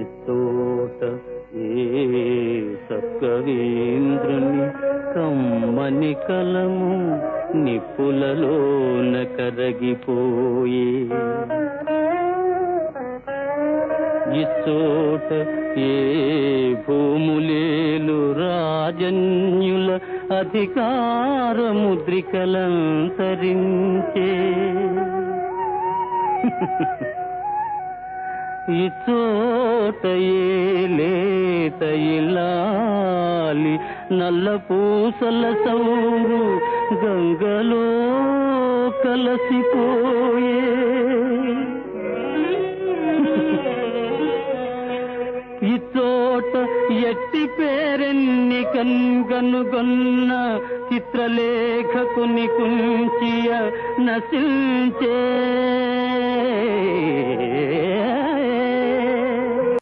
ఇస్తోట ఏ సప్కవీంద్రుని కమ్మని కలము నిప్పులలోన కరగిపోయే. ఇచ్చోట ఏ భూములేలు రాజన్యుల అధికార ముద్రికలంతరించే ఇచ్చోట నల్ల పూసల సౌరు గంగలో కలసిపోయే. ఇచ్చోట ఎట్టి పేరెన్ని కన్గనుగొన్న చిత్రలేఖకుని కుంచియ నశించే.